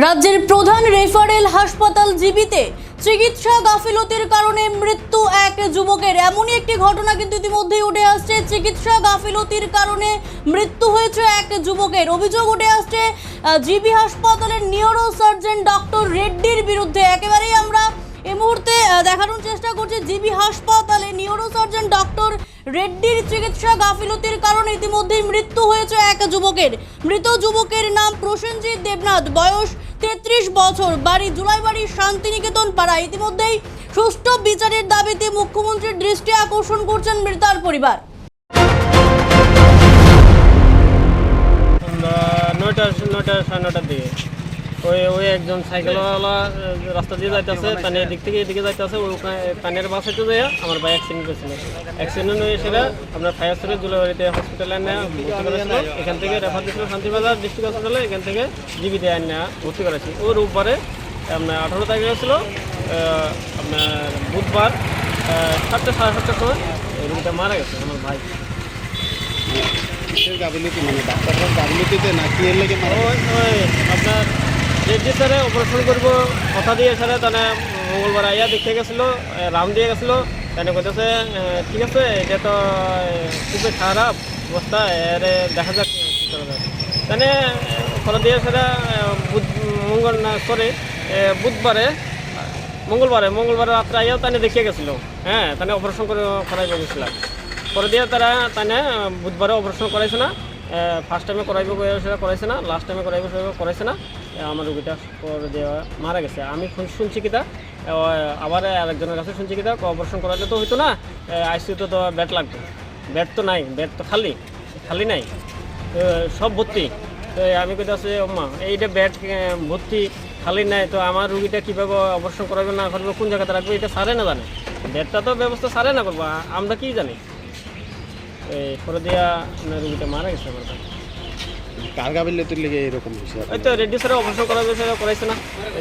রাজ্যের প্রধান রেফারেল হাসপাতাল জীবিতে চিকিৎসা গাফিলতির কারণে মৃত্যু এক যুবকের। এমনই একটি ঘটনা কিন্তু ইতিমধ্যেই উঠে আসছে। চিকিৎসা গাফিলতির কারণে মৃত্যু হয়েছে এক যুবকের। অভিযোগ উঠে আসছে জিবি হাসপাতালের নিউরো সার্জন ডক্টর রেড্ডির বিরুদ্ধে। একেবারেই আমরা এই মুহূর্তে দেখানোর চেষ্টা করছি জিবি হাসপাতালে নিউরো সার্জন ডক্টর রেড্ডির চিকিৎসা গাফিলতির কারণে ইতিমধ্যেই মৃত্যু হয়েছে এক যুবকের। মৃত যুবকের নাম প্রসেনজিৎ দেবনাথ। বয়স তেত্রিশ বছর বাড়ি জুলাই বাড়ি শান্তিনিকেতন পাড়া। ইতিমধ্যেই সুষ্ঠু বিচারের দাবিতে মুখ্যমন্ত্রীর দৃষ্টি আকর্ষণ করছেন মৃতার পরিবার। নয়টা নয়টা সাড়ে নটার দিকে। ওই ওই একজন সাইকেলওয়ালা রাস্তা দিয়ে যাইতেছে তানে এদিক থেকে এদিকে যাইতেছে ওই তানের বাসাতে যায় আমার ভাই অ্যাক্সিডেন্ট করেছিল। অ্যাক্সিডেন্ট হয়ে সেটা আপনার ফায়ার সার্ভিস জুলাবাড়িতে হসপিটালে নেওয়া এখান থেকে রেফার দিয়েছিল শান্তিবাজার ডিস্ট্রিক্ট হসপিটালে এখান থেকে জিবিতে নেওয়া ভর্তি করেছি। ও রোববারে আপনার আঠারো তারিখে ছিল আপনার বুধবার সাতটা সাড়ে সাতটার সময় এই রুগীটা মারা গেছে আমার ভাই। গাফিলতি মানে ডাক্তাররা গাফিলতিতে না এর লেগে আপনার রেড্ডি স্যারে অপারেশন করব, কথা দিয়ে স্যারে তাহলে মঙ্গলবার আইয়া দেখতে গেছিল রাম দিয়ে গেছিল। তাহলে কইতেছে ঠিক আছে, এটা তো খুবই খারাপ অবস্থা, এর দেখা যাক তাহলে কথা দিয়ে স্যারে বুধ, মঙ্গল, না সরি বুধবারে, মঙ্গলবারে মঙ্গলবারে রাত্রে আইয়াও তানে দেখিয়ে গেছিল। হ্যাঁ তানে অপারেশন করে করাইবে গেছিলাম পরে দিয়ে তারা, তানে, বুধবারে অপারেশন করাইছে না। ফার্স্ট টাইমে করাইব সেটা করাইছে না লাস্ট টাইমে করাইব সেটা করাইছে না। আমার রুগীটা মারা গেছে। আমি শুন- শুনছি কিতা আবার আরেকজনের কাছে শুনছি কিতা অপারেশন করাইলে তো হইতো না। আইসিউতে তো বেড লাগতো বেড তো নাই বেড তো খালি খালি নাই। সব ভর্তি। তো আমি কইতে আছি মা, এইটা বেড ভর্তি, খালি নাই। তো আমার রুগীটা কীভাবে অপারেশন করাবে না করবে কোন জায়গাতে রাখবে, এটা সারে না জানে। বেডটা তো ব্যবস্থা সারে না করব আমরা কি জানি? এই করে দিয়া রুগীটা মারা গেছে আমার। কার গাফিলতির লেগে এরকম বিষয় ওই তো রেড্ডি স্যারের অবসর করা করাইছে না।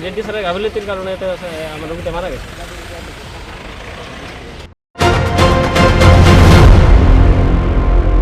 রেড্ডি স্যারের গাফিলতির কারণে তো আমার রুগীটা মারা গেছে।